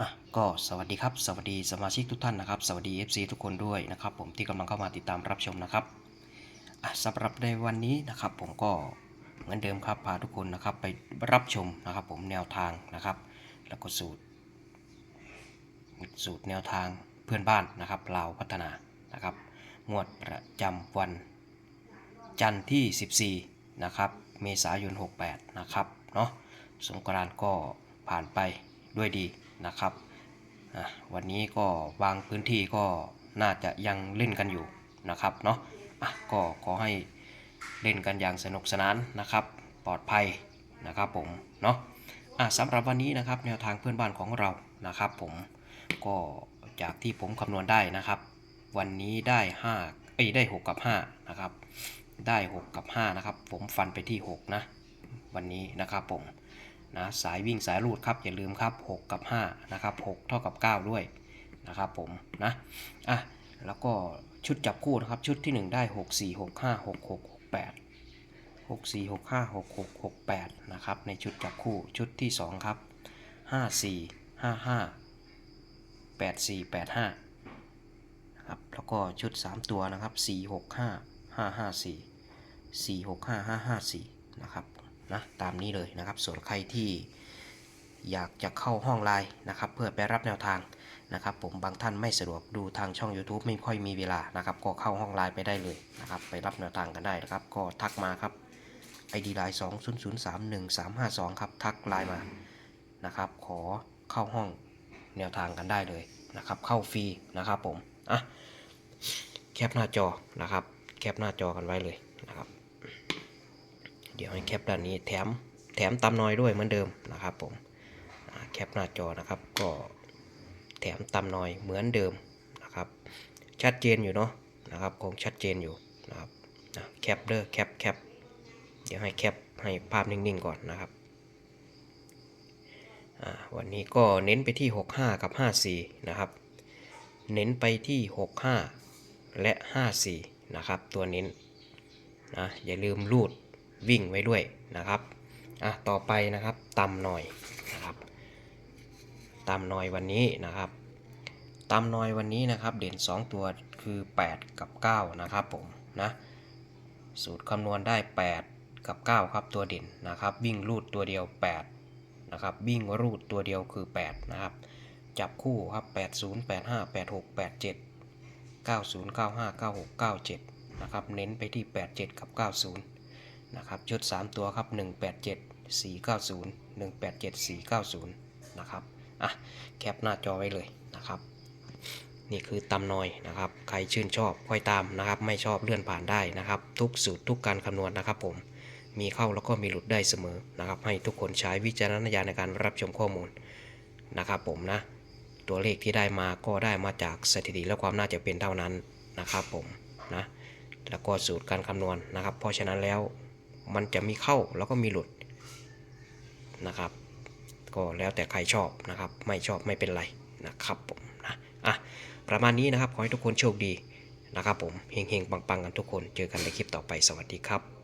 อะก็สวัสดีครับ สวัสดีสมาชิกทุกท่านนะครับ สวัสดี FC ทุกคนด้วยนะครับ ผมที่กำลังเข้ามาติดตามรับชมนะครับอะสำหรับในวันนี้นะครับ ผมก็เหมือนเดิมครับพาทุกคนนะครับไปรับชมนะครับ ผมแนวทางนะครับ แล้วก็สูตร สูตรแนวทางเพื่อนบ้านนะครับลาวพัฒนานะครับ งวดประจำวัน จันทร์ที่ 14 นะครับ เมษายน 68 นะครับเนาะสงกรานต์ก็ผ่านไปด้วยดี นะครับ วันนี้ก็บางพื้นที่ก็น่าจะยังเล่นกันอยู่นะครับเนาะะก็ขอให้เล่นกันอย่างสนุกสนานนะครับ ปลอดภัยนะครับผมเนาะะสำหรับวันนี้นะครับแนวทางเพื่อนบ้านของเรานะครับผมก็จากที่ผมคำนวณได้นะครับ วันนี้ได้5เอ้ยได้ 6 กับ 5 นะครับ ได้ 6 กับ 5 นะครับ ผมฟันไปที่ 6 นะ วันนี้นะครับผม นะสายวิ่งสายรูดครับอย่าลืมครับ 6 กับ5นะครับ6เท่ากับ 9 ด้วยนะครับผมนะอะแล้วก็ชุดจับคู่นะครับชุดที่ 1 ได้ 6 4 6 5 6 6 6 8 6 4 6 5 6 6 6 8นะครับในชุดจับคู่ชุดที่ 2 ครับ 5 4 5 5 8 4 8 5ครับแล้วก็ชุด 3 ตัวนะครับ 4 6 5 5 5 4 4 6 5 5 5 4นะครับ นะตามนี้เลยนะครับ ส่วนใครที่อยากจะเข้าห้องไลน์นะครับเพื่อไปรับแนวทางนะครับ ผมบางท่านไม่สะดวกดูทางช่อง YouTube ไม่ค่อยมีเวลานะครับ ก็เข้าห้องไลน์ไปได้เลยนะครับ ไปรับแนวทางกันได้นะครับ ก็ทักมาครับ ID ไลน์2 0 0 3 1 3 5 2ครับทักไลน์มานะครับ ขอเข้าห้องแนวทางกันได้เลยนะครับ เข้าฟรีนะครับผมอะแคปหน้าจอนะครับ แคปหน้าจอกันไว้เลยนะครับ เดี๋ยวให้แคปด้านนี้แถมแถมตำน้อยด้วยเหมือนเดิมนะครับผมแคปหน้าจอนะครับก็แถมตำน้อยเหมือนเดิมนะครับ ชัดเจนอยู่เนาะนะครับคงชัดเจนอยู่นะครับแคปเด้อแคปแคปเดี๋ยวให้แคปให้ภาพนิ่งๆก่อนนะครับวันนี้ก็เน้นไปที่ 65 กับ 54 นะครับ เน้นไปที่ 65 และ 54 นะครับ ตัวเน้นนะอย่าลืมรูด วิ่งไว้ด้วยนะครับอะต่อไปนะครับตำหน่อยนะครับตำหน่อยวันนี้นะครับตำหน่อยวันนี้นะครับ เด่น 2 ตัวคือ 8 กับ 9 นะครับผมนะสูตรคำนวณได้ 8 กับ 9 ครับตัวเด่นนะครับ วิ่งรูดตัวเดียว 8 นะครับ วิ่งรูดตัวเดียวคือ 8 นะครับ จับคู่ครับ 80 85 86 87 90 95 96 97 นะครับ เน้นไปที่ 87 กับ 90 นะครับชุด 3 ตัวครับ 187 490 187 490 นะครับอะแคปหน้าจอไว้เลยนะครับนี่คือตำนอยนะครับใครชื่นชอบค่อยตามนะครับไม่ชอบเลื่อนผ่านได้นะครับ ทุกสูตรทุกการคำนวณนะครับผมมีเข้าแล้วก็มีหลุดได้เสมอนะครับ ให้ทุกคนใช้วิจารณญาณในการรับชมข้อมูลนะครับผมนะตัวเลขที่ได้มาก็ได้มาจากสถิติและความน่าจะเป็นเท่านั้นนะครับผมนะแล้วก็สูตรการคำนวณนะครับ เพราะฉะนั้นแล้ว มันจะมีเข้าแล้วก็มีหลุดนะครับ ก็แล้วแต่ใครชอบนะครับ ไม่ชอบไม่เป็นไรนะครับผมนะอะประมาณนี้นะครับขอให้ทุกคนโชคดีนะครับผมเฮงๆปังๆกันทุกคนเจอกันในคลิปต่อไปสวัสดีครับ